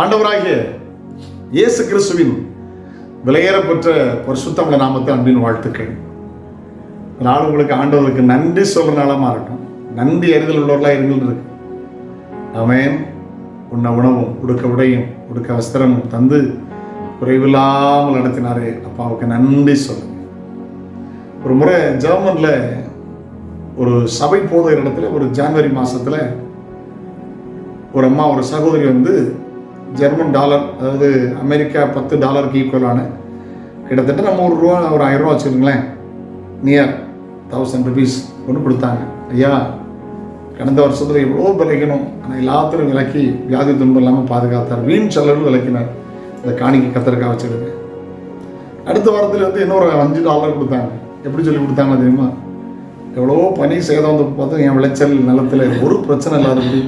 ஆண்டவராகிய இயேசு கிறிஸ்துவின் விலையேறப்பெற்ற பரிசுத்தமிழ நாமத்தை அன்பின் வாழ்த்துக்கள். நான் உங்களுக்கு ஆண்டவருக்கு நன்றி சொல்ற நாளமா இருக்கும் நன்றி அறிதல் உள்ளவர்களா இருங்கள் இருக்கு. அவன் உன்னை உணவும் உடுக்க உடையும் உடுக்க வஸ்திரமும் தந்து குறைவில்லாமல் நடத்தினாரே அப்பாவுக்கு நன்றி சொல்லுங்க. ஒரு முறை ஜெர்மனில் ஒரு சபை போதுகிற இடத்துல ஒரு ஜான்வரி மாசத்துல ஒரு அம்மா ஒரு சகோதரி வந்து ஜெர்மன் டாலர் அதாவது அமெரிக்கா பத்து டாலருக்கு ஈக்குவலான கிட்டத்தட்ட நம்ம ஒரு ரூபா ஒரு ஆயிரம் ரூபா வச்சுருங்களேன் நியர் தௌசண்ட் ருபீஸ் ஒன்று கொடுத்தாங்க. ஐயா கடந்த வருஷத்தில் எவ்வளோ விளைக்கணும் ஆனால் எல்லாத்திலும் விலக்கி வியாதி துன்பம் இல்லாமல் பாதுகாத்தார். வீண் செலவு விளக்கினார் இந்த காணிக்கு கத்தருக்கா வச்சுருக்கு அடுத்த வாரத்தில் வந்து இன்னொரு அஞ்சு டாலர் கொடுத்தாங்க. எப்படி சொல்லி கொடுத்தாங்க தெரியுமா? எவ்வளோ பனி சேதம் வந்து பார்த்தா என் விளைச்சல் நிலத்தில் ஒரு பிரச்சனை இல்லாதபடி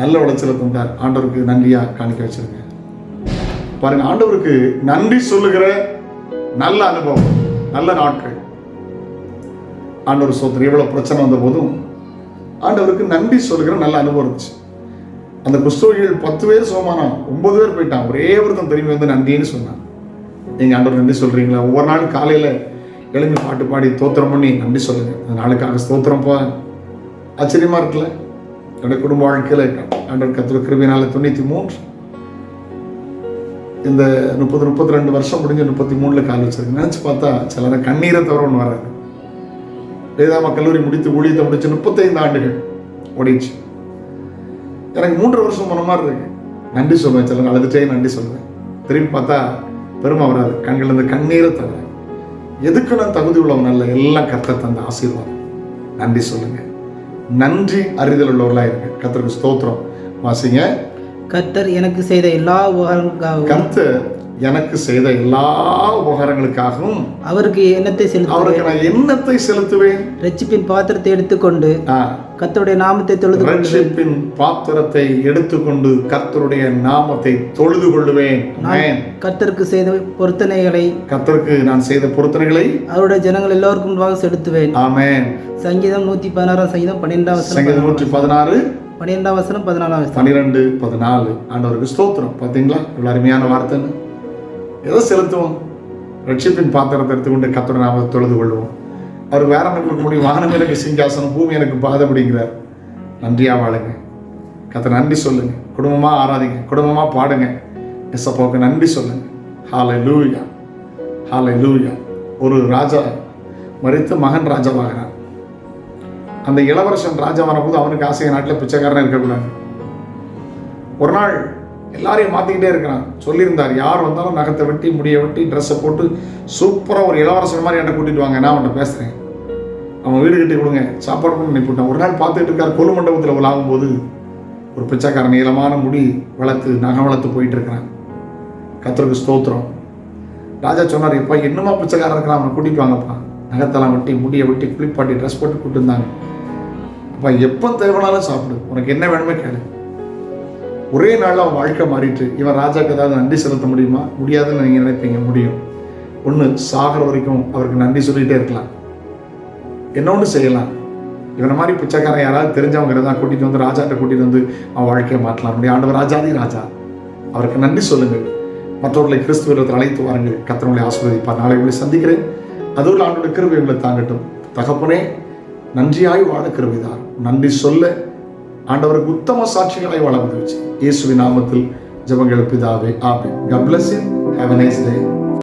நல்ல விளைச்சலை தந்தார் ஆண்டவருக்கு நன்றியாக காணிக்க வச்சிருங்க. பாருங்க ஆண்டவருக்கு நன்றி சொல்லுகிற நல்ல அனுபவம் நல்ல நாட்கள். ஆண்டவர் சோத்திரம் எவ்வளோ பிரச்சனை வந்த போதும் ஆண்டவருக்கு நன்றி சொல்லுகிற நல்ல அனுபவம் இருந்துச்சு. அந்த குஸ்தோகிகள் பத்து பேர் சோமானம் ஒன்பது பேர் போயிட்டான் ஒரே ஒருத்தன் திரும்பி வந்து நன்றின்னு சொன்னான். நீங்க ஆண்டவர் நன்றி சொல்றீங்களா? ஒவ்வொரு நாள் காலையில எழுந்து பாட்டு பாடி தோத்திரம் பண்ணி நன்றி சொல்லுங்க. அந்த நாளுக்காக ஸ்தோத்திரம் போ ஆச்சரியமா இருக்குல்ல? என்னுடைய குடும்ப வாழ்க்கையில் ஆண்டவர் கத்திர கிருபினால தொண்ணூத்தி மூன்று. இந்த முப்பது முப்பத்தி ரெண்டு வருஷம் முடிஞ்சு முப்பத்தி மூணுல கால் வச்சிருக்கு. நினைச்சு பார்த்தா சிலரை கண்ணீரை தவிர ஒன்று வராது. வேதாம கல்லூரி முடித்து ஊழியத்தை முடிச்சு முப்பத்தைந்து ஆண்டுகள் ஓடிச்சு எனக்கு மூன்று வருஷம் போன மாதிரி இருக்கு. நன்றி சொல்லுவேன் சிலர் அழுதுட்டே நன்றி சொல்லுவேன் திரும்பி பார்த்தா பெருமை வராது. கண்கள் இருந்து கண்ணீரை தவிர. எதுக்கு நான் தகுதி உள்ளவன் அல்ல. எல்லாம் கத்த தந்த ஆசீர்வாதம். நன்றி சொல்லுங்க. நன்றி அறிதல் உள்ளவர்களா இருங்க. கத்தருக்கு ஸ்தோத்திரம். வாசிங்க. கர்த்தர் எனக்கு செய்த எல்லா உபகாரங்களுக்காகவும் கர்த்தர் எனக்கு செய்த எல்லா உபகாரங்களுக்காகவும் அவருக்கு எண்ணத்தை செலுத்துவேன்? அவருக்கு நான் எண்ணத்தை செலுத்துவேன்? ரட்சிப்பின் பாத்திரத்தை எடுத்துக்கொண்டு ஆ, கர்த்தருடைய நாமத்தை தொழுது ரட்சிப்பின் பாத்திரத்தை எடுத்துக்கொண்டு கர்த்தருடைய நாமத்தை தொழுது கொள்ளுவேன். ஆமென். கர்த்தருக்கு செய்த பொருத்தனைகளை கர்த்தருக்கு நான் செய்த பொருத்தனைகளை அவருடைய ஜனங்கள் எல்லோருக்கும் முன்பாக செலுத்துவேன். ஆமென். சங்கீதம் நூத்தி பதினாறாம் சங்கீதம் பன்னிரெண்டாம் சங்கீதம் நூற்றி பதினாறு பன்னிரெண்டாம் வசனம் பதினாலாம் பன்னிரெண்டு பதினாலு. ஆண்டவருக்கு ஸ்தோத்திரம். பார்த்தீங்களா இவ்வளோ அருமையான வார்த்தைன்னு. எதை செலுத்துவோம். ரட்சிப்பின் பாத்திரத்தை எடுத்துக்கொண்டு கத்தோட நாம தொழுது கொள்வோம் அவர் வேற என்ன கொடுக்க முடியும் வானம் எனக்கு சிங்காசனம் பூமி எனக்கு பாதப்படுங்கிறார் நன்றியாக வாழுங்க. கத்தை நன்றி சொல்லுங்க. குடும்பமாக ஆராதிங்க. குடும்பமாக பாடுங்க. எசப்பாவுக்கு நன்றி சொல்லுங்க. ஹாலை லூயா ஹாலை லூயா ஒரு ராஜா மறித்து மகன் ராஜாவாகிறான் அந்த இளவரசன் ராஜா போது அவனுக்கு ஆசைய நாட்டில் பிச்சைக்காரன் இருக்கக்கூடாது. ஒரு நாள் எல்லாரையும் மாற்றிக்கிட்டே இருக்கிறான். சொல்லியிருந்தார் யார் வந்தாலும் நகத்தை வெட்டி முடியை வெட்டி ட்ரெஸ்ஸை போட்டு சூப்பராக ஒரு இளவரசன் மாதிரி என்னை கூட்டிட்டு வாங்க நான் அவன்கிட்ட பேசுகிறேன் அவன் வீடு கட்டி கொடுங்க சாப்பாடு பண்ணி அனுப்பிவிட்டான் ஒரு நாள் பார்த்துட்டு இருக்கார் கொலு மண்டபத்தில் விளாகும்போது ஒரு பிச்சைக்காரன் நீளமான முடி வளர்த்து நகம் வளர்த்து போயிட்டு இருக்கிறான். கத்தருக்கு ஸ்தோத்திரம். ராஜா சொன்னார் இப்போ என்னமா பிச்சைக்காரன் இருக்கிறான்? அவனை கூட்டிட்டு வாங்கப்பா. நகத்தெல்லாம் வெட்டி முடியை வெட்டி குளிப்பாட்டி ட்ரெஸ் போட்டு கூப்பிட்டு இருந்தாங்க. அப்பா எப்போ தேவைனாலும் சாப்பிடு. உனக்கு என்ன வேணுமே கேளு. ஒரே நாளில் அவன் வாழ்க்கை மாறிட்டு இவன் ராஜாக்கு ஏதாவது நன்றி செலுத்த முடியுமா? முடியாதுன்னு நீங்கள் நினைப்பீங்க முடியும். ஒன்று சாகிற வரைக்கும் அவருக்கு நன்றி சொல்லிகிட்டே இருக்கலாம். என்ன ஒன்று செய்யலாம்? இவனை மாதிரி பிச்சைக்காரன் யாராவது தெரிஞ்சவங்க இருந்தால் கூட்டிகிட்டு வந்து ராஜாட்ட கூட்டிகிட்டு வந்து அவன் வாழ்க்கையை மாற்றலாம். முடியும் ஆண்டவர் ராஜாதி ராஜா. அவருக்கு நன்றி சொல்லுங்கள். மற்றவர்களை கிறிஸ்துவத்தில் அழைத்து வாருங்கள். கத்தனங்களை ஆஸ்வதிப்பார் நாளை உங்களை சந்திக்கிறேன். அதோடு ஆண்டோட கிருபை உங்களை தாங்கட்டும். தகப்பனே நன்றியாய் வாழ கிருபைதான் நன்றி சொல்ல ஆண்டவருக்கு உத்தம சாட்சிகளை வாழ வச்சு இயேசுவின் நாமத்தில் ஜபங்கள் பிதாவே ஆமென். God have a nice day.